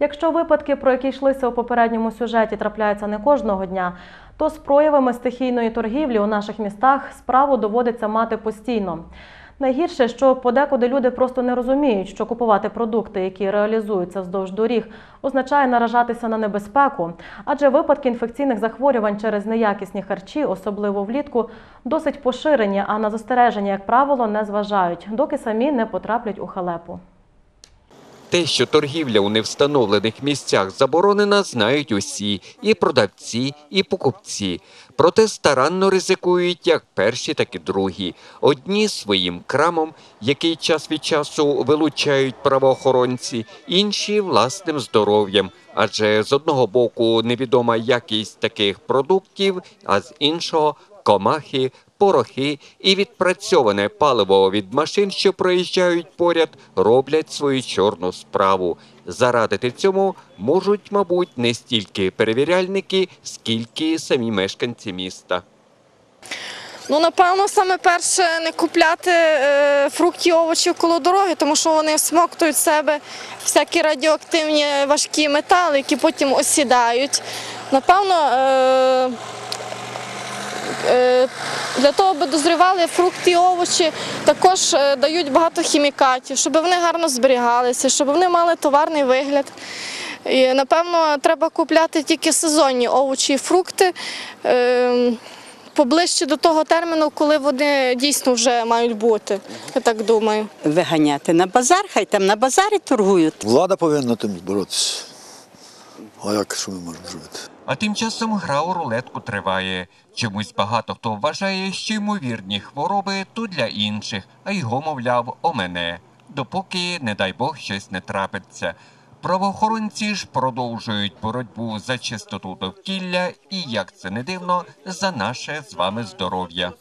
Якщо випадки, про які йшлися у попередньому сюжеті, трапляються не кожного дня, то з проявами стихійної торгівлі у наших містах справу доводиться мати постійно. Найгірше, що подекуди люди просто не розуміють, що купувати продукти, які реалізуються вздовж доріг, означає наражатися на небезпеку, адже випадки інфекційних захворювань через неякісні харчі, особливо влітку, досить поширені, а на застереження, як правило, не зважають, доки самі не потраплять у халепу. Те, що торгівля у невстановлених місцях заборонена, знають усі і продавці, і покупці. Проте старанно ризикують як перші, так і другі. Одні своїм крамом, який час від часу вилучають правоохоронці, інші власним здоров'ям. Адже з одного боку невідома якість таких продуктів, а з іншого комахи, порохи і відпрацьоване паливо від машин, що проїжджають поряд, роблять свою чорну справу. Зарадити цьому можуть, мабуть, не стільки перевіряльники, скільки самі мешканці міста. Ну, напевно, саме перше не купляти е, фрукти, овочі коло дороги, тому що вони всмоктують в себе всякі радіоактивні важкі метали, які потім осідають. Напевно, е, для того, аби дозрівали фрукти і овочі, також е, дають багато хімікатів, щоб вони гарно зберігалися, щоб вони мали товарний вигляд. І, напевно, треба купляти тільки сезонні овочі і фрукти. Е, поближче до того терміну, коли вони дійсно вже мають бути. Я так думаю. виганяти на базар, хай там на базарі торгують. Влада повинна тим боротися. А як що ми можемо зробити? А тим часом гра у рулетку триває. Чомусь багато хто вважає, що ймовірні хвороби то для інших, а його, мовляв, о мене. Допоки, не дай Бог, щось не трапиться. Правоохоронці ж продовжують боротьбу за чистоту довкілля і, як це не дивно, за наше з вами здоров'я.